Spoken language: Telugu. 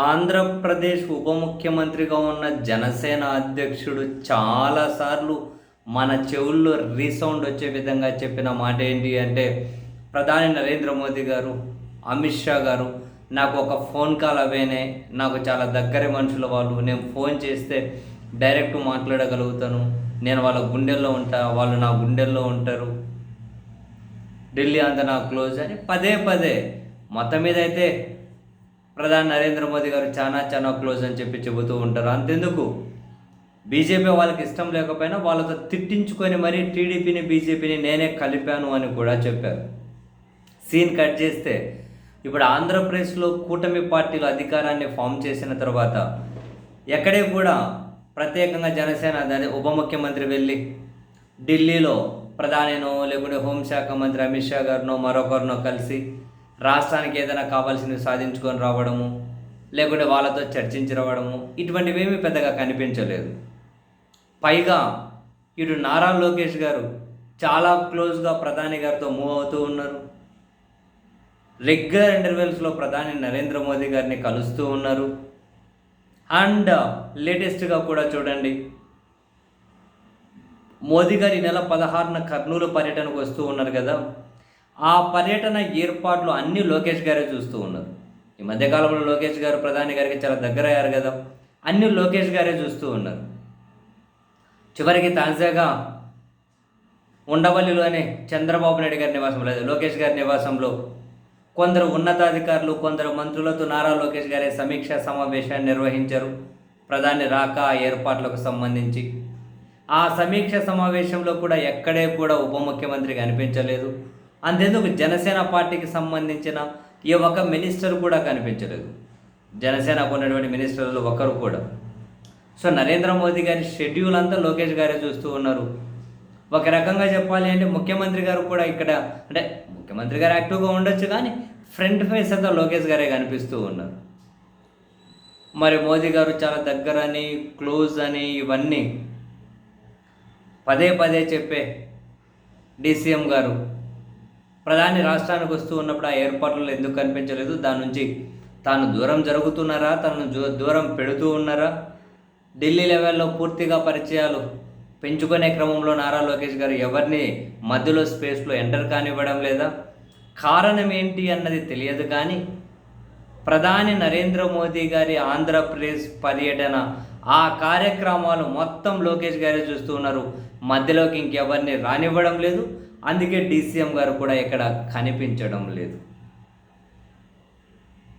ఆంధ్రప్రదేశ్ ఉప ముఖ్యమంత్రిగా ఉన్న జనసేన అధ్యక్షుడు చాలాసార్లు మన చెవుల్లో రీసౌండ్ వచ్చే విధంగా చెప్పిన మాట ఏంటి అంటే ప్రధాని నరేంద్ర మోదీ గారు అమిత్ షా గారు నాకు ఒక ఫోన్ కాల్ అవేనే నాకు చాలా దగ్గర మనుషుల వాళ్ళు నేను ఫోన్ చేస్తే డైరెక్ట్ మాట్లాడగలుగుతాను నేను వాళ్ళ గుండెల్లో ఉంటా వాళ్ళు నా గుండెల్లో ఉంటారు ఢిల్లీ అంతా నాకు క్లోజ్ అని పదే పదే మొత్తం మీద అయితే ప్రధాని నరేంద్ర మోదీ గారు చాలా చాలా క్లోజ్ అని చెప్పి చెబుతూ ఉంటారు. అంతెందుకు? బీజేపీ వాళ్ళకి ఇష్టం లేకపోయినా వాళ్ళతో తిట్టించుకొని మరీ టీడీపీని బీజేపీని నేనే కలిపాను అని కూడా చెప్పారు. సీన్ కట్ చేస్తే ఇప్పుడు ఆంధ్రప్రదేశ్లో కూటమి పార్టీలు అధికారాన్ని ఫామ్ చేసిన తర్వాత ఎక్కడే కూడా ప్రత్యేకంగా జనసేన దాని ఉప ముఖ్యమంత్రి వెళ్ళి ఢిల్లీలో ప్రధానినో లేకుంటే హోంశాఖ మంత్రి అమిత్ షా గారినో మరొకరినో కలిసి రాష్ట్రానికి ఏదైనా కావాల్సినవి సాధించుకొని రావడము లేకుంటే వాళ్ళతో చర్చించి రావడము ఇటువంటివి ఏమీ పెద్దగా కనిపించలేదు. పైగా ఇటు నారా లోకేష్ గారు చాలా క్లోజ్గా ప్రధాని గారితో మూవ్ అవుతూ ఉన్నారు. రెగ్యులర్ ఇంటర్వెల్స్లో ప్రధాని నరేంద్ర మోదీ గారిని కలుస్తూ ఉన్నారు. అండ్ లేటెస్ట్గా కూడా చూడండి. మోదీ గారు ఈ నెల పదహారున కర్నూలు పర్యటనకు వస్తూ ఉన్నారు కదా. ఆ పర్యటన ఏర్పాట్లు అన్నీ లోకేష్ గారే చూస్తూ ఉన్నారు. ఈ మధ్యకాలంలో లోకేష్ గారు ప్రధాని గారికి చాలా దగ్గర అయ్యారు కదా అన్నీ లోకేష్ గారే చూస్తూ ఉన్నారు. చివరికి తాజాగా ఉండవల్లిలోనే చంద్రబాబు నాయుడు గారి నివాసంలో లేదు లోకేష్ గారి నివాసంలో కొందరు ఉన్నతాధికారులు కొందరు మంత్రులతో నారా లోకేష్ గారే సమీక్షా సమావేశాన్ని నిర్వహించారు. ప్రధాని రాక ఏర్పాట్లకు సంబంధించి ఆ సమీక్ష సమావేశంలో కూడా ఎక్కడే కూడా ఉప ముఖ్యమంత్రి కనిపించలేదు. అంతేందుకు జనసేన పార్టీకి సంబంధించిన ఏ ఒక్క మినిస్టర్ కూడా కనిపించలేదు. జనసేనకు ఉన్నటువంటి మినిస్టర్లు ఒకరు కూడా. సో నరేంద్ర మోదీ గారి షెడ్యూల్ అంతా లోకేష్ గారే చూస్తూ ఉన్నారు. ఒక రకంగా చెప్పాలి అంటే ముఖ్యమంత్రి గారు కూడా ఇక్కడ అంటే ముఖ్యమంత్రి గారు యాక్టివ్గా ఉండొచ్చు కానీ ఫ్రంట్ ఫేస్ అంతా లోకేష్ గారే కనిపిస్తూ ఉన్నారు. మరి మోదీ గారు చాలా దగ్గర అని క్లోజ్ అని ఇవన్నీ పదే పదే చెప్పే డీసీఎం గారు ప్రధాని రాష్ట్రానికి వస్తూ ఉన్నప్పుడు ఆ ఏర్పాట్లు ఎందుకు కనిపించలేదు? దాని నుంచి తాను దూరం జరుగుతున్నారా? తనను దూరం పెడుతూ ఉన్నారా? ఢిల్లీ లెవెల్లో పూర్తిగా పరిచయాలు పెంచుకునే క్రమంలో నారా లోకేష్ గారు ఎవరిని మధ్యలో స్పేస్లో ఎంటర్ కానివ్వడం లేదా? కారణం ఏంటి అన్నది తెలియదు కానీ ప్రధాని నరేంద్ర మోదీ గారి ఆంధ్రప్రదేశ్ పర్యటన ఆ కార్యక్రమాలు మొత్తం లోకేష్ గారే చూస్తూ ఉన్నారు. మధ్యలోకి ఇంకెవరిని రానివ్వడం లేదు. అందుకే డీసీఎం గారు కూడా ఇక్కడ కనిపించడం లేదు.